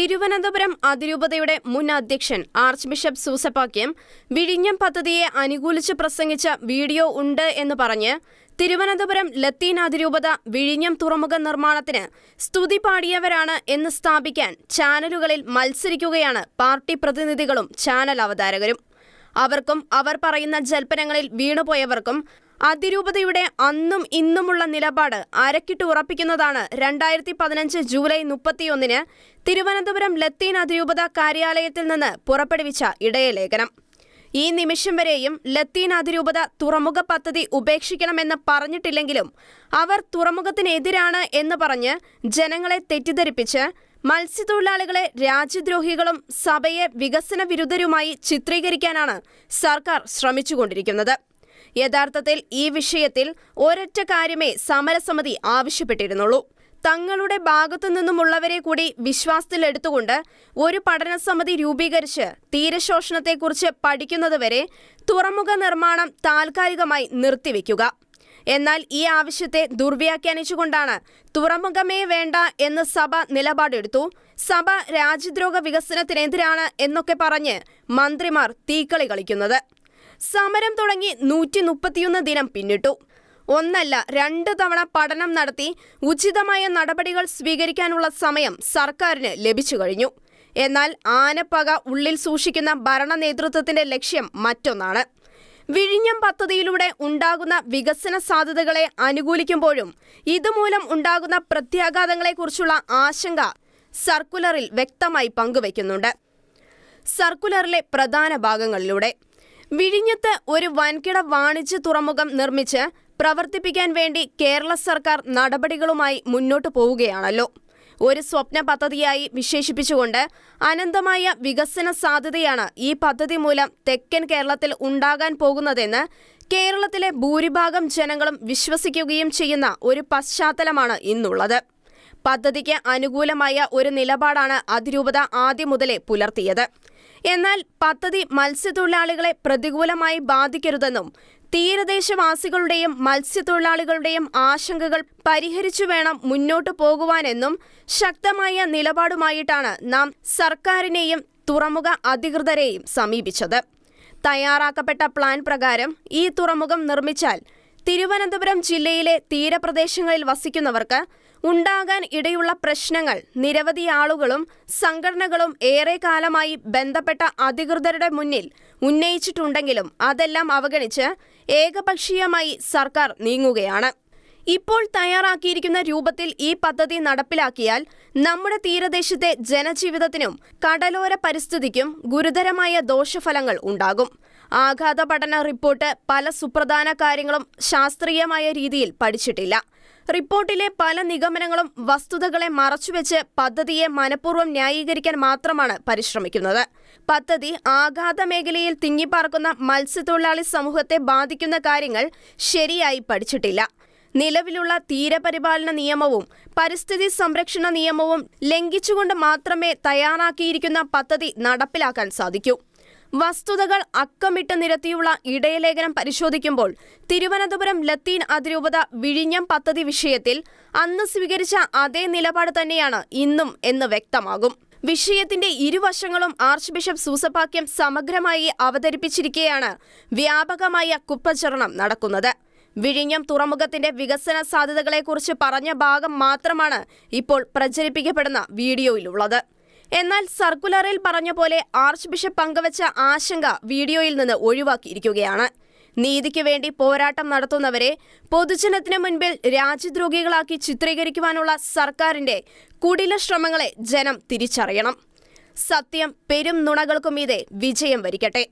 തിരുവനന്തപുരം അതിരൂപതയുടെ മുൻ അധ്യക്ഷൻ ആർച്ച് ബിഷപ്പ് സൂസപ്പാക്യം വിഴിഞ്ഞം പദ്ധതിയെ അനുകൂലിച്ച് പ്രസംഗിച്ച വീഡിയോ ഉണ്ട് എന്ന് പറഞ്ഞ് തിരുവനന്തപുരം ലത്തീൻ അതിരൂപത വിഴിഞ്ഞം തുറമുഖ നിർമ്മാണത്തിന് സ്തുതി പാടിയവരാണ് എന്ന് സ്ഥാപിക്കാൻ ചാനലുകളിൽ മത്സരിക്കുകയാണ് പാർട്ടി പ്രതിനിധികളും ചാനൽ അവതാരകരും. അവർക്കും അവർ പറയുന്ന ജൽപ്പനങ്ങളിൽ വീണുപോയവർക്കും അതിരൂപതയുടെ അന്നും ഇന്നുമുള്ള നിലപാട് അരക്കിട്ട് ഉറപ്പിക്കുന്നതാണ് രണ്ടായിരത്തി പതിനഞ്ച് ജൂലൈ മുപ്പത്തിയൊന്നിന് തിരുവനന്തപുരം ലത്തീൻ അതിരൂപത കാര്യാലയത്തിൽ നിന്ന് പുറപ്പെടുവിച്ച ഇടയലേഖനം. ഈ നിമിഷം വരെയും ലത്തീൻ അതിരൂപത തുറമുഖ പദ്ധതി ഉപേക്ഷിക്കണമെന്ന് പറഞ്ഞിട്ടില്ലെങ്കിലും അവർ തുറമുഖത്തിനെതിരാണ് എന്ന് പറഞ്ഞ് ജനങ്ങളെ തെറ്റിദ്ധരിപ്പിച്ച് മത്സ്യത്തൊഴിലാളികളെ രാജ്യദ്രോഹികളും സഭയെ വികസന വിരുദ്ധരുമായി ചിത്രീകരിക്കാനാണ് സർക്കാർ ശ്രമിച്ചുകൊണ്ടിരിക്കുന്നത്. യഥാർത്ഥത്തിൽ ഈ വിഷയത്തിൽ ഒരൊറ്റ കാര്യമേ സമരസമിതി ആവശ്യപ്പെട്ടിരുന്നുള്ളൂ. തങ്ങളുടെ ഭാഗത്തു നിന്നുമുള്ളവരെ കൂടി വിശ്വാസത്തിലെടുത്തുകൊണ്ട് ഒരു പഠനസമിതി രൂപീകരിച്ച് തീരശോഷണത്തെക്കുറിച്ച് പഠിക്കുന്നതുവരെ തുറമുഖ നിർമ്മാണം താൽക്കാലികമായി നിർത്തിവെക്കുക എന്നാൽ ഈ ആവശ്യത്തെ ദുർവ്യാഖ്യാനിച്ചുകൊണ്ടാണ് തുറമുഖമേ വേണ്ട എന്ന് സഭ നിലപാടെടുത്തു. സഭ രാജ്യദ്രോഹ വികസനത്തിനെതിരാണ് എന്നൊക്കെ പറഞ്ഞ് മന്ത്രിമാർ തീക്കളി കളിക്കുന്നത്. സമരം തുടങ്ങി നൂറ്റി മുപ്പത്തിയൊന്ന് ദിനം പിന്നിട്ടു. ഒന്നല്ല രണ്ട് തവണ പഠനം നടത്തി ഉചിതമായ നടപടികൾ സ്വീകരിക്കാനുള്ള സമയം സർക്കാരിന് ലഭിച്ചു കഴിഞ്ഞു. എന്നാൽ ആനപ്പക ഉള്ളിൽ സൂക്ഷിക്കുന്ന ഭരണ നേതൃത്വത്തിന്റെ ലക്ഷ്യം മറ്റൊന്നാണ്. വിഴിഞ്ഞം പദ്ധതിയിലൂടെ ഉണ്ടാകുന്ന വികസന സാധ്യതകളെ അനുകൂലിക്കുമ്പോഴും ഇതുമൂലം ഉണ്ടാകുന്ന പ്രത്യാഘാതങ്ങളെക്കുറിച്ചുള്ള ആശങ്ക സർക്കുലറിൽ വ്യക്തമായി പങ്കുവയ്ക്കുന്നുണ്ട്. സർക്കുലറിലെ പ്രധാന ഭാഗങ്ങളിലൂടെ വിഴിഞ്ഞത്ത് ഒരു വൻകിട വാണിജ്യ തുറമുഖം നിർമ്മിച്ച് പ്രവർത്തിപ്പിക്കാൻ വേണ്ടി കേരള സർക്കാർ നടപടികളുമായി മുന്നോട്ടു പോവുകയാണല്ലോ. ഒരു സ്വപ്ന പദ്ധതിയായി വിശേഷിപ്പിച്ചുകൊണ്ട് അനന്തമായ വികസന സാധ്യതയാണ് ഈ പദ്ധതി മൂലം തെക്കൻ കേരളത്തിൽ ഉണ്ടാകാൻ പോകുന്നതെന്ന് കേരളത്തിലെ ഭൂരിഭാഗം ജനങ്ങളും വിശ്വസിക്കുകയും ചെയ്യുന്ന ഒരു പശ്ചാത്തലമാണ് ഇന്നുള്ളത്. പദ്ധതിക്ക് അനുകൂലമായ ഒരു നിലപാടാണ് അതിരൂപത ആദ്യം മുതലേ പുലർത്തിയത്. എന്നാൽ പദ്ധതി മത്സ്യത്തൊഴിലാളികളെ പ്രതികൂലമായി ബാധിക്കരുതെന്നും തീരദേശവാസികളുടെയും മത്സ്യത്തൊഴിലാളികളുടെയും ആശങ്കകൾ പരിഹരിച്ചു വേണം മുന്നോട്ടു പോകുവാനെന്നും ശക്തമായ നിലപാടുമായിട്ടാണ് നാം സർക്കാരിനെയും തുറമുഖ അധികൃതരെയും സമീപിച്ചത്. തയ്യാറാക്കപ്പെട്ട പ്ലാൻ പ്രകാരം ഈ തുറമുഖം നിർമ്മിച്ചാൽ തിരുവനന്തപുരം ജില്ലയിലെ തീരപ്രദേശങ്ങളിൽ വസിക്കുന്നവർക്ക് ഉണ്ടാകാൻ ഇടയുള്ള പ്രശ്നങ്ങൾ നിരവധി ആളുകളും സംഘടനകളും ഏറെ കാലമായി ബന്ധപ്പെട്ട അധികൃതരുടെ മുന്നിൽ ഉന്നയിച്ചിട്ടുണ്ടെങ്കിലും അതെല്ലാം അവഗണിച്ച് ഏകപക്ഷീയമായി സർക്കാർ നീങ്ങുകയാണ്. ഇപ്പോൾ തയ്യാറാക്കിയിരിക്കുന്ന രൂപത്തിൽ ഈ പദ്ധതി നടപ്പിലാക്കിയാൽ നമ്മുടെ തീരദേശത്തെ ജനജീവിതത്തിനും കടലോര പരിസ്ഥിതിക്കും ഗുരുതരമായ ദോഷഫലങ്ങൾ ഉണ്ടാകും. ആഘാത പഠന റിപ്പോർട്ട് പല സുപ്രധാന കാര്യങ്ങളും ശാസ്ത്രീയമായ രീതിയിൽ പഠിച്ചിട്ടില്ല. റിപ്പോർട്ടിലെ പല നിഗമനങ്ങളും വസ്തുതകളെ മറച്ചുവെച്ച് പദ്ധതിയെ മനഃപൂർവം ന്യായീകരിക്കാൻ മാത്രമാണ് പരിശ്രമിക്കുന്നത്. പദ്ധതി ആഘാത മേഖലയിൽ തിങ്ങിപ്പാർക്കുന്ന മത്സ്യത്തൊഴിലാളി സമൂഹത്തെ ബാധിക്കുന്ന കാര്യങ്ങൾ ശരിയായി പഠിച്ചിട്ടില്ല. നിലവിലുള്ള തീരപരിപാലന നിയമവും പരിസ്ഥിതി സംരക്ഷണ നിയമവും ലംഘിച്ചുകൊണ്ട് മാത്രമേ തയ്യാറാക്കിയിരിക്കുന്ന പദ്ധതി നടപ്പിലാക്കാൻ സാധിക്കൂ. വസ്തുതകൾ അക്കമിട്ട് നിരത്തിയുള്ള ഇടയലേഖനം പരിശോധിക്കുമ്പോൾ തിരുവനന്തപുരം ലത്തീൻ അതിരൂപത വിഴിഞ്ഞം പദ്ധതി വിഷയത്തിൽ അന്ന് സ്വീകരിച്ച അതേ നിലപാട് തന്നെയാണ് ഇന്നും എന്ന് വ്യക്തമാകും. വിഷയത്തിന്റെ ഇരുവശങ്ങളും ആർച്ച് ബിഷപ്പ് സൂസപാക്യം സമഗ്രമായി അവതരിപ്പിച്ചിരിക്കെയാണ് വ്യാപകമായ കുപ്പചരണം നടക്കുന്നത്. വിഴിഞ്ഞം തുറമുഖത്തിന്റെ വികസന സാധ്യതകളെക്കുറിച്ച് പറഞ്ഞ ഭാഗം മാത്രമാണ് ഇപ്പോൾ പ്രചരിപ്പിക്കപ്പെടുന്ന വീഡിയോയിലുള്ളത്. എന്നാൽ സർക്കുലറിൽ പറഞ്ഞ പോലെ ആർച്ച് ബിഷപ്പ് പങ്കുവച്ച ആശങ്ക വീഡിയോയിൽ നിന്ന് ഒഴിവാക്കിയിരിക്കുകയാണ്. നീതിക്ക് വേണ്ടി പോരാട്ടം നടത്തുന്നവരെ പൊതുജനത്തിന് മുൻപിൽ രാജ്യദ്രോഹികളാക്കി ചിത്രീകരിക്കുവാനുള്ള സർക്കാരിന്റെ കുടില ശ്രമങ്ങളെ ജനം തിരിച്ചറിയണം. സത്യം പെരും നുണകൾക്കുമീതെ വിജയം വരിക്കട്ടെ.